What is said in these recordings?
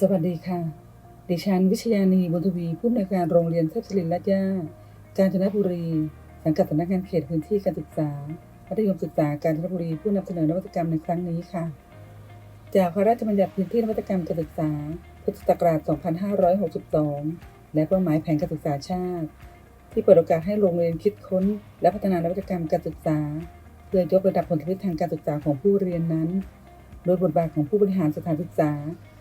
สวัสดีค่ะ ดิฉันวิชยานีบุญทวีผู้อำนวยการโรงเรียนเทพศิรินร์ลาดย่ากาญจนบุรี สังกัดสำนักงานเขตพื้นที่การศึกษามัธยมศึกษากาญจนบุรีผู้นำเสนอนวัตกรรมในครั้งนี้ค่ะ จากพระราชบัญญัติพื้นที่นวัตกรรมการศึกษาพุทธศักราช 2562 และเป้าหมายแผนการศึกษาชาติ ที่เปิดโอกาสให้โรงเรียนคิดค้น และพัฒนานวัตกรรมการศึกษา เพื่อยกระดับผลลัพธ์ทางการศึกษาของผู้เรียนนั้น โดยบทบาทของผู้บริหารสถานศึกษา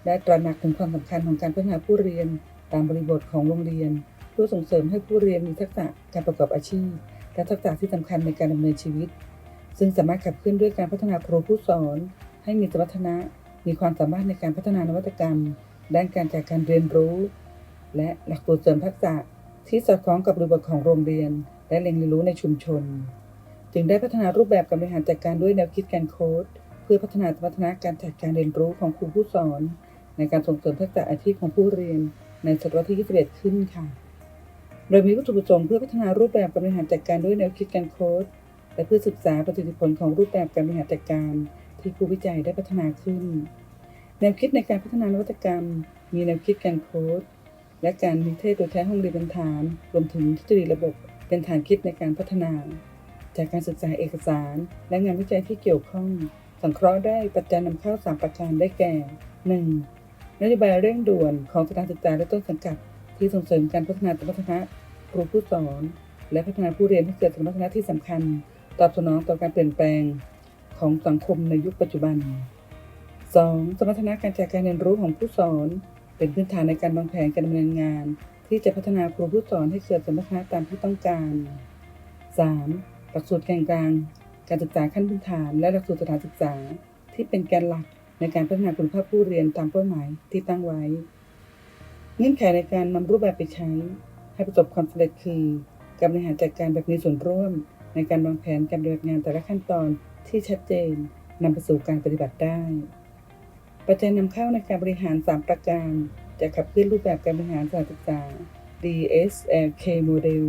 ได้ตระหนักถึงความสำคัญของการพัฒนาผู้เรียน ตามบริบทของโรงเรียน เพื่อส่งเสริมให้ผู้เรียนมีทักษะการประกอบอาชีพ และทักษะที่สำคัญในการดำเนินชีวิต ซึ่งสามารถขับเคลื่อนด้วยการพัฒนาครูผู้สอน ให้มีสมรรถนะ มีความสามารถในการพัฒนานวัตกรรม ด้านการจัดการเรียนรู้ และหลักสูตรเสริมทักษะที่สอดคล้องกับบริบทของโรงเรียน และแหล่งเรียนรู้ในชุมชน จึงได้พัฒนารูปแบบการบริหารจัดการด้วยแนวคิดการโค้ด พื่อพัฒนาสมรรถนะการจัดการเรียนรู้ของครูผู้สอน ในการส่งเสริมทักษะอาชีพของผู้เรียน ในศตวรรษที่ 21 ขึ้นค่ะ โดยมีวัตถุประสงค์เพื่อพัฒนารูปแบบการบริหารจัดการด้วยแนวคิดการโค้ดและเพื่อศึกษาประสิทธิผลของรูปแบบการบริหารจัดการที่ผู้วิจัยได้พัฒนาขึ้น แนวคิดในการพัฒนานวัตกรรม มีแนวคิดการโค้ดและการนิเทศโดยใช้ห้องเรียนเป็นฐาน รวมถึงทฤษฎีระบบเป็นฐานคิดในการพัฒนา จากการศึกษาเอกสาร และงานวิจัยที่เกี่ยวข้อง สังเคราะห์ได้ปัจจัยนำเข้า3ประการได้แก่ 1. นโยบายเร่งด่วนของสถานศึกษาและต้นสังกัด ที่ส่งเสริมการพัฒนาสมรรถนะครูผู้สอน และพัฒนาผู้เรียนให้เกิดสมรรถนะที่สำคัญ ตอบสนองต่อการเปลี่ยนแปลงของสังคมในยุคปัจจุบัน 2. สมรรถนะการจัดการเรียนรู้ของผู้สอน เป็นพื้นฐานในการวางแผนการดำเนินงาน ที่จะพัฒนาครูผู้สอนให้เกิดสมรรถนะตามที่ต้องการ 3. หลักสูตรแกนกลาง การศึกษาขั้นพื้นฐาน และหลักสูตรสถานศึกษา ที่เป็นแกนหลักในการพัฒนาคุณภาพผู้เรียนตามเป้าหมายที่ตั้งไว้ เงื่อนไขในการนำรูปแบบไปใช้ ให้ประสบความสำเร็จคือ การบริหารจัดการแบบมีส่วนร่วม ในการวางแผนการปฏิบัติงานแต่ละขั้นตอนที่ชัดเจนนำไปสู่การปฏิบัติได้ ปัจจัยนำเข้าในการบริหาร 3 ประการ จะขับเคลื่อนรูปแบบการบริหารสถานศึกษา DSLK Model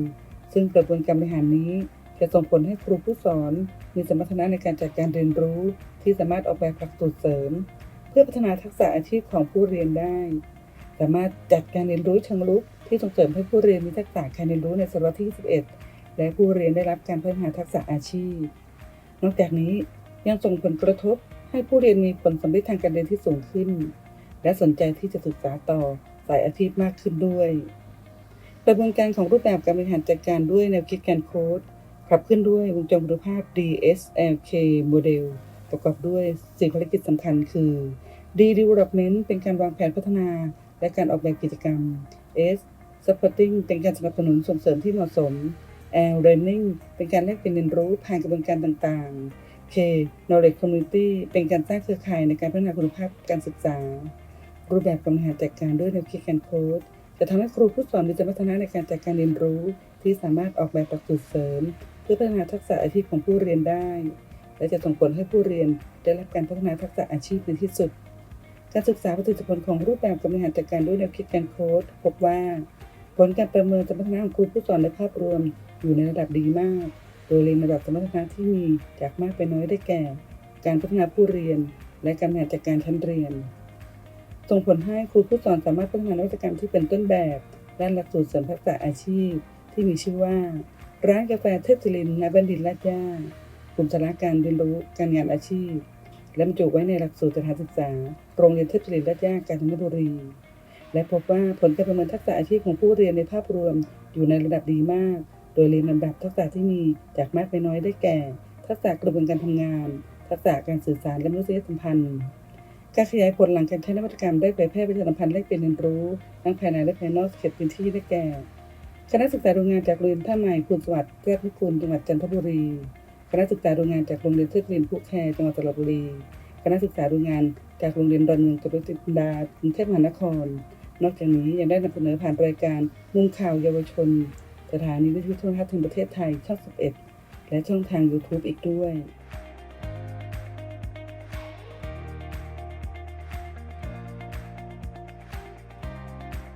ซึ่งกระบวนการบริหารนี้ จะส่งผลให้ครูผู้สอนมีสมรรถนะในการจัดการเรียนรู้ ที่สามารถออกแบบหลักสูตรเสริม เพื่อพัฒนาทักษะอาชีพของผู้เรียนได้ สามารถจัดการเรียนรู้เชิงลุก ที่ส่งเสริมให้ผู้เรียนมีทักษะการเรียนรู้ในศตวรรษที่ 21 และผู้เรียนได้รับการพัฒนาทักษะอาชีพ นอกจากนี้ยังส่งผลกระทบให้ผู้เรียนมีผลสำเร็จทางการเรียนที่สูงขึ้น และสนใจที่จะศึกษาต่อสายอาชีพมากขึ้นด้วย กระบวนการของรูปแบบการบริหารจัดการด้วยแนวคิดการโค้ด ขับเคลื่อนด้วยวงจรคุณภาพ DSLK Model ประกอบด้วยสี่ภารกิจสำคัญคือ D Development เป็นการวางแผนพัฒนา และการออกแบบกิจกรรม S Supporting เป็นการสนับสนุนส่งเสริมที่เหมาะสม L Learning เป็นการแลกเปลี่ยนเรียนรู้ผ่านกระบวนการต่างๆ K Knowledge Community เป็นการสร้างเครือข่ายในการพัฒนาคุณภาพการศึกษา รูปแบบการบริหารจัดการด้วยแนวคิดการโค้ดจะทำให้ครูผู้สอนมีสมรรถนะในการจัดการเรียนรู้ ที่สามารถออกแบบหลักสูตรเสริม พื่อพัฒนาทักษะอาชีพของผู้เรียนได้ และจะส่งผลให้ผู้เรียนได้รับการพัฒนาทักษะอาชีพในที่สุด การศึกษาประสิทธิผลของรูปแบบการบริหารจัดการด้วยแนวคิดการโค้ดพบว่า ผลการประเมินสมรรถนะของครูผู้สอนในภาพรวมอยู่ในระดับดีมาก โดยเรียนระดับสมรรถนะที่มีจากมากไปน้อยได้แก่ การพัฒนาผู้เรียน และการบริหารจัดการชั้นเรียน ส่งผลให้ครูผู้สอนสามารถพัฒนานวัตกรรมที่เป็นต้นแบบด้านหลักสูตรเสริมทักษะอาชีพ ที่มีชื่อว่า ร้านกาแฟเทพศิรินทร์นบัณฑิตลาดย่ากลุ่มสาระการเรียนรู้การงานอาชีพ และบรรจุไว้ในหลักสูตรสถานศึกษา โรงเรียนเทพศิรินราดย่ากาญจนบุรี และพบว่าผลการประเมินทักษะอาชีพของผู้เรียนในภาพรวมอยู่ในระดับดีมาก โดยเรียนลำดับทักษะที่มีจากมากไปน้อยได้แก่ ทักษะกระบวนการทำงาน ทักษะการสื่อสารและมนุษยสัมพันธ์การขยายผลหลังการใช้นวัตกรรมได้เผยแพร่ประชาสัมพันธ์แลกเปลี่ยนเรียนรู้ทั้งภายในและภายนอกเขตพื้นที่ได้แก่ คณะศึกษาโรงงานจากโรงเรียนท่าใหม่คุณสวัสดิ์แก้วพิกุลจังหวัดจันทบุรี คณะศึกษาโรงงานจากโรงเรียนเทพเรียนผู้แคจังหวัดสระบุรี คณะศึกษาโรงงานจากโรงเรียนดอนเมืองตุลจินดากรุงเทพมหานคร นอกจากนี้ยังได้นำเสนอผ่านรายการมุมข่าวเยาวชน สถานีวิทยุโทรทัศน์แห่งประเทศไทยช่อง 11 และช่องทาง YouTube อีกด้วย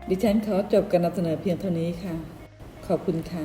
ดิฉันขอจบการนำเสนอเพียงเท่านี้ค่ะ ขอบคุณค่ะ